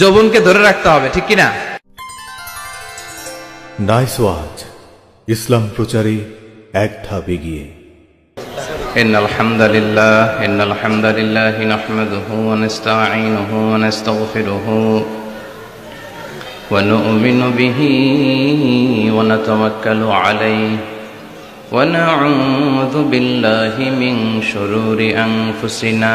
যৌবনকে ধরে রাখতে হবে ঠিক কিনা নাইস ওয়াচ ইসলাম প্রচারে এক ধাপ এগিয়ে إن الحمد لله إن الحمد لله نحمده ونستعينه ونستغفره ونؤمن به ونتوكل عليه ونعوذ بالله من شرور أنفسنا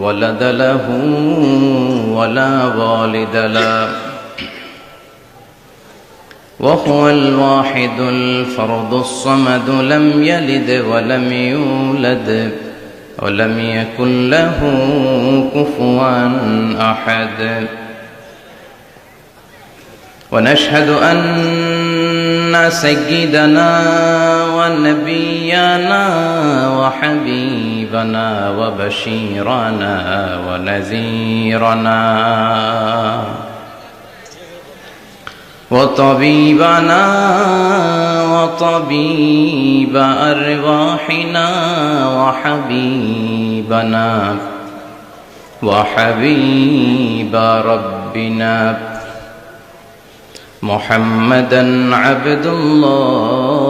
ولد له ولا والد له. وهو الواحد الفرد الصمد لم يلد ولم يولد ولم يكن له كفوا أحد. ونشهد أن سيدنا ونبينا وحبيبنا وبشيرنا ونذيرنا وطبيبنا وطبيب أرواحنا وحبيبنا وحبيب ربنا محمدا عبد الله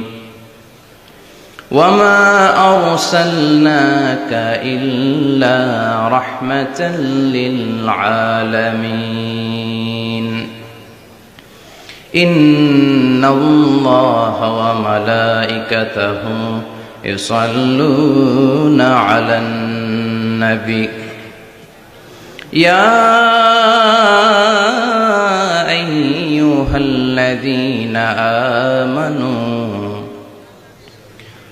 وما أرسلناك إلا رحمة للعالمين إن الله وملائكته يصلون على النبي يا أيها الذين آمنوا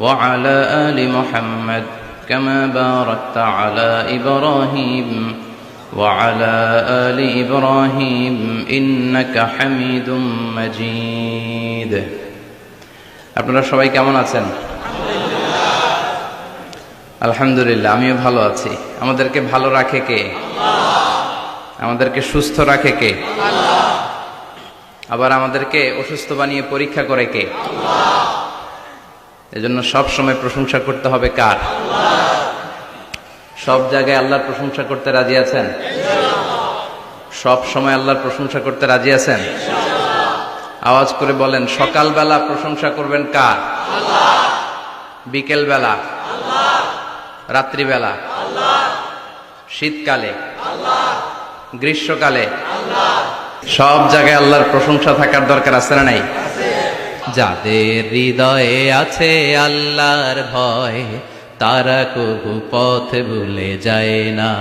وعلى آل محمد كما باركت على إبراهيم وعلى آل إبراهيم إنك حميد مجيد আপনারা সবাই কেমন আছেন আলহামদুলিল্লাহ আমিও ভালো আছি আমাদেরকে ভালো রাখে কে আমাদেরকে সুস্থ রাখে কে আবার আমাদেরকে অসুস্থ বানিয়ে পরীক্ষা করে কে এজন্য সব সময় প্রশংসা করতে হবে কার? সব জায়গায় আল্লাহর প্রশংসা করতে রাজি আছেন? সব সময় আল্লাহর প্রশংসা করতে রাজি আছেন? আওয়াজ করে বলেন, সকালবেলা প্রশংসা করবেন কার? বিকেল বেলা রাত্রিবেলা? শীতকালে? গ্রীষ্মকালে? সব জায়গায় আল্লাহর প্রশংসা থাকার দরকার আছে না নাই? যাদের হৃদয়ে আছে আল্লাহর ভয়, তারা কবু পথ ভুলে যায় না।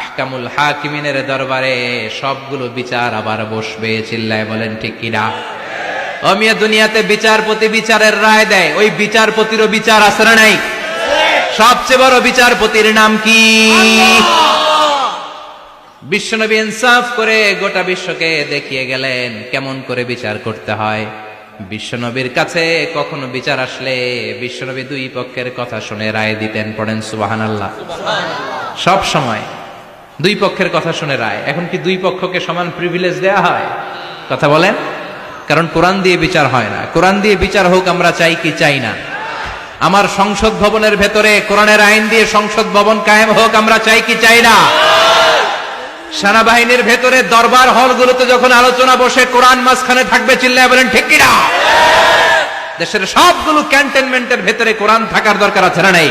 আহকামুল হাকিমিনের দরবারে সবগুলো বিচার আবার বসবে, চিল্লায় বলেন, ঠিক কিনা অমিয়া দুনিয়াতে বিচারপতি বিচারের রায় দেয়, ওই বিচারপতিরও বিচার আছে নাই? সবচেয়ে বড় বিচারপতির নাম কি? বিশ্বনবী ইনসাফ করে গোটা বিশ্বকে দেখিয়ে গেলেন কেমন করে বিচার করতে হয়? বিশ্বনবীর কাছে কখনো বিচার আসলে বিশ্বনবী দুই পক্ষের কথা শুনে রায় দিতেন পড়েন সুবাহান আল্লাহ সব সময় দুই পক্ষের কথা শুনে রায়। এখন কি দুই পক্ষকে সমান প্রিভিলেজ দেয়া হয়? কথা বলেন। কারণ কোরআন দিয়ে বিচার হয় না। কোরআন দিয়ে বিচার হোক আমরা চাই কি চাই না। আমার সংসদ ভবনের ভেতরে কোরআনের আইন দিয়ে সংসদ ভবন কায়েম হোক আমরা চাই কি চাই না? সেনাবাহিনীর ভেতরে দরবার হলগুলোতে যখন আলোচনা বসে, কোরআন মাঝখানে থাকবে, চিল্লায় বলেন, ঠিক কিনা? দেশের সবগুলো ক্যান্টনমেন্টের ভেতরে কোরআন থাকার দরকার আছে না নেই?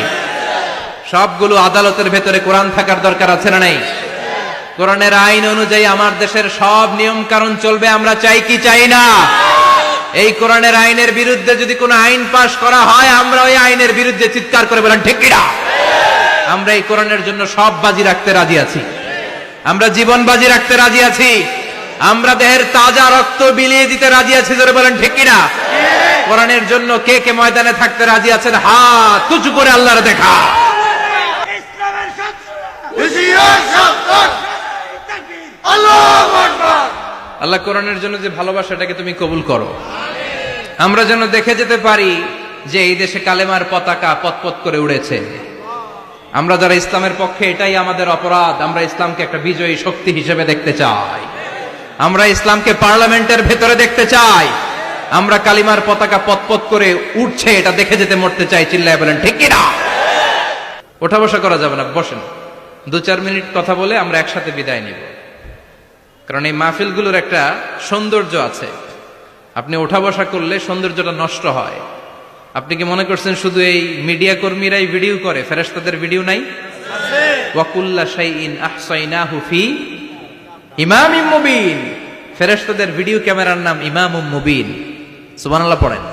সবগুলো আদালতের ভেতরে কোরআন থাকার দরকার আছে না নেই? কোরআনের আইন অনুযায়ী আমার দেশের সব নিয়ম কারণ চলবে, আমরা চাই কি চাই না? এই কোরআনের আইনের বিরুদ্ধে যদি কোনো আইন পাশ করা হয়, আমরা ওই আইনের বিরুদ্ধে চিৎকার করে বলেন, ঠিক কিনা? আমরা এই কোরআনের জন্য সব বাজি রাখতে রাজি আছি। আমরা জীবন বাজি রাখতে রাজি আছি। আমরা দেহের তাজা রক্ত বিলিয়ে দিতে রাজি আছি ধরে বলেন ঠিক কিনা? কোরআনের জন্য কে কে ময়দানে থাকতে রাজি আছেন? হাত উঁচু করে আল্লাহর দেখা। আল্লাহ আল্লাহ কোরআনের জন্য যে ভালোবাসাটাকে তুমি কবুল করো। আমরা যেন দেখে যেতে পারি যে এই দেশে কালেমার পতাকা পতপত করে উড়েছে। আমরা যারা ইসলামের পক্ষে এটাই আমাদের অপরাধ, আমরা ইসলামকে একটা বিজয়ী শক্তি হিসেবে দেখতে চাই। আমরা ইসলামকে পার্লামেন্টের ভেতরে দেখতে চাই। আমরা কালিমার পতাকা পতপত করে উঠছে, এটা দেখে যেতে মরতে চাই, চিল্লায় বলেন, ঠিক কিনা? ওঠা বসা করা যাবে না, বসেন। দু চার মিনিট কথা বলে আমরা একসাথে বিদায় নিব। কারণ এই মাহফিলগুলোর একটা সৌন্দর্য আছে। আপনি ওঠা বসা করলে সৌন্দর্যটা নষ্ট হয়। আপনি কি মনে করছেন শুধু এই মিডিয়া কর্মীরাই ভিডিও করে ফেরেশতাদের ভিডিও নাই? ওয়াকুল্লা শাইইন মুবিন। ভিডিও ক্যামেরার নাম ইমামুম মুবিন। সুবহানাল্লাহ পড়েন।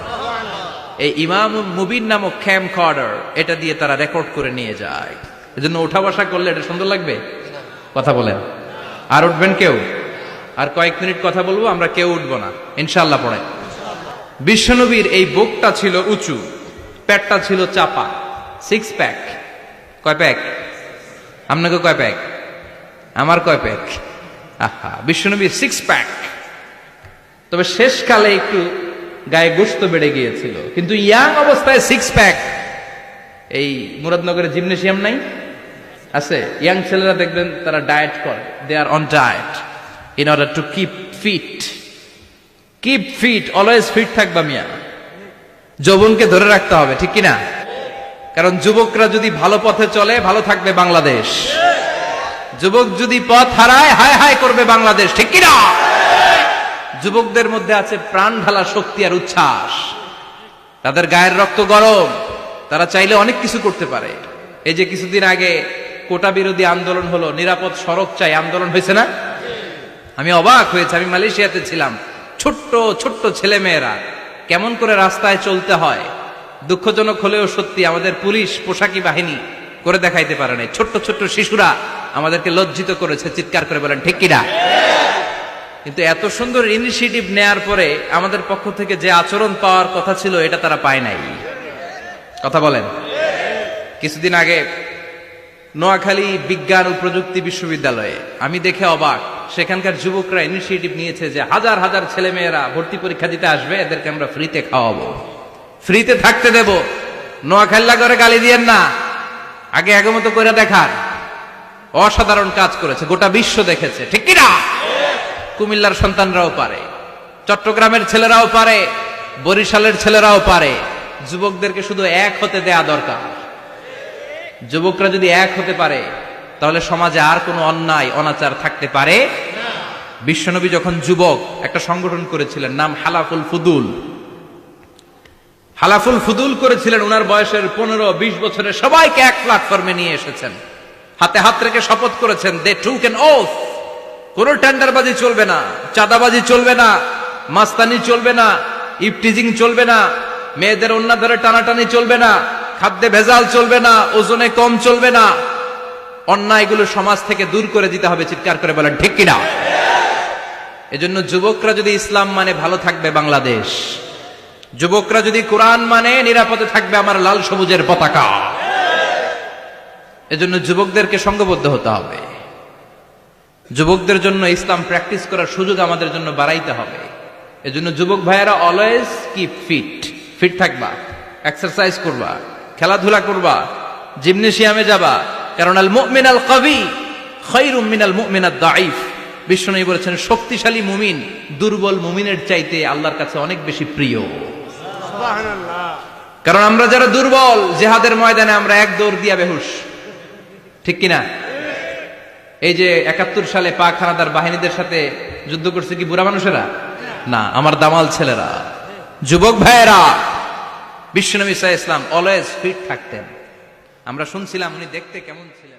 এই ইমামুম মুবিন নামক ক্যাম কর্ডার এটা দিয়ে তারা রেকর্ড করে নিয়ে যায়। এজন্য ওঠা বসা করলে এটা সুন্দর লাগবে? কথা বলেন। আর উঠবেন কেউ? আর কয়েক মিনিট কথা বলব আমরা কেউ উঠবো না। ইনশাল্লাহ পড়ে বিশ্বনবীর এই বুকটা ছিল উঁচু প্যাটটা ছিল চাপা সিক্স প্যাক কয় প্যাক আপনাকে কয় প্যাক আমার কয় প্যাক আহা, বিশ্বনবীর সিক্স প্যাক তবে শেষকালে একটু গায়ে গোস্ত বেড়ে গিয়েছিল। কিন্তু ইয়াং অবস্থায় সিক্স প্যাক এই মুরাদনগরে জিমনেশিয়াম নাই? আছে? ইয়াং ছেলেরা দেখবেন তারা ডায়েট করে। They are on diet in order to keep fit keep fit always fit থাকবা মিয়া। যৌবনকে ধরে রাখতে হবে, ঠিক কিনা? কারণ যুবকরা যদি ভালো পথে চলে, ভালো থাকবে বাংলাদেশ। যুবক যদি পথ হারায়, হায় হায় করবে বাংলাদেশ, ঠিক কিনা? যুবকদের মধ্যে আছে প্রাণ ঢালা শক্তি আর উচ্ছ্বাস। তাদের গায়ের রক্ত গরম, তারা চাইলে অনেক কিছু করতে পারে। এই যে কিছুদিন আগে কোটা বিরোধী আন্দোলন হলো, নিরাপদ সড়ক চাই, আন্দোলন হয়েছে না? আমি অবাক হয়েছে, আমি মালয়েশিয়াতে ছিলাম। ছোট্ট ছোট্ট ছেলে মেয়েরা কেমন করে রাস্তায় চলতে হয়, দুঃখজনক হলেও সত্যি আমাদের পুলিশ, পোশাকি বাহিনী করে দেখাইতে পারে নাই। ছোট্ট ছোট্ট শিশুরা আমাদেরকে লজ্জিত করেছে, চিৎকার করে বলেন, ঠিক কিনা কিন্তু এত সুন্দর ইনিশিয়েটিভ নেয়ার পরে আমাদের পক্ষ থেকে যে আচরণ পাওয়ার কথা ছিল, এটা তারা পায় নাই। কথা বলেন। কিছুদিন আগে নোয়াখালী বিজ্ঞান ও প্রযুক্তি বিশ্ববিদ্যালয়ে আমি দেখে অবাক সেখানকার যুবকরা ইনিশিয়েটিভ নিয়েছে যে হাজার হাজার ছেলে মেয়েরা ভর্তি পরীক্ষা দিতে আসবে, এদেরকে আমরা ফ্রিতে খাওয়াবো। ফ্রিতে থাকতে দেব। নোয়াখাল্লা করে গালি দিয়েন না। আগে আগমতো করে দেখার অসাধারণ কাজ করেছে, গোটা বিশ্ব দেখেছে। ঠিক কিনা কুমিল্লার সন্তানরাও পারে, চট্টগ্রামের ছেলেরাও পারে, বরিশালের ছেলেরাও পারে। যুবকদেরকে শুধু এক হতে দেয়া দরকার। যুবকরা যদি এক হতে পারে তাহলে সমাজে আর কোনো অন্যায়, অনাচার থাকতে পারে? বিশ্বনবী যখন যুবক একটা সংগঠন করেছিলেন, নাম হালাফুল ফুদুল। হালাফুল ফুদুল করেছিলেন ওনার বয়সের পনেরো, বিশ বছরের সবাইকে এক প্ল্যাটফর্মে নিয়ে এসেছেন। হাতে হাত রেখে শপথ করেছেন দে টু ক্যান ওথ কোন টেন্ডারবাজি চলবে না, চাঁদাবাজি চলবে না, মাস্তানি চলবে না ইফটিজিং চলবে না, মেয়েদের অন্য ধরে টানাটানি চলবে না, খাদ্যে ভেজাল চলবে না, ওজনে কম চলবে না। অন্যায়গুলো সমাজ থেকে দূর করে দিতে হবে, চিৎকার করে বলেন, ঠিক কিনা? এজন্য যুবকরা যদি ইসলাম মানে ভালো থাকবে বাংলাদেশ, যুবকরা যদি কোরআন মানে নিরাপদে থাকবে আমার লাল সবুজের পতাকা, এজন্য যুবকদেরকে সঙ্গবদ্ধ হতে হবে। যুবকদের জন্য ইসলাম প্র্যাকটিস করার সুযোগ আমাদের জন্য বাড়াইতে হবে। এজন্য যুবক ভাইয়েরা অলওয়েজ কিপ ফিট ফিট থাকবা এক্সারসাইজ করবা, খেলাধুলা করবা জিমনেশিয়ামে যাবা কারণ আল মুমিন আল কবি খৈরুম মিনাল মুমিন আদ দাইফ বিষ্ণু বলেছেন শক্তিশালী মুমিন দুর্বল মুমিনের চাইতে আল্লাহর কাছে অনেক বেশি প্রিয়। কারণ আমরা যারা দুর্বল জেহাদের ময়দানে আমরা এক দৌড় দিয়া বেহুশ। ঠিক কিনা? এই যে একাত্তর সালে পাক হানাদার বাহিনীদের সাথে যুদ্ধ করছে কি বুড়া মানুষেরা? না আমার দামাল ছেলেরা। যুবক ভাইয়েরা বিশ্বনবী সাহা ইসলাম অলওয়েজ ফিট থাকতেন। আমরা শুনছিলাম উনি দেখতে কেমন ছিলেন।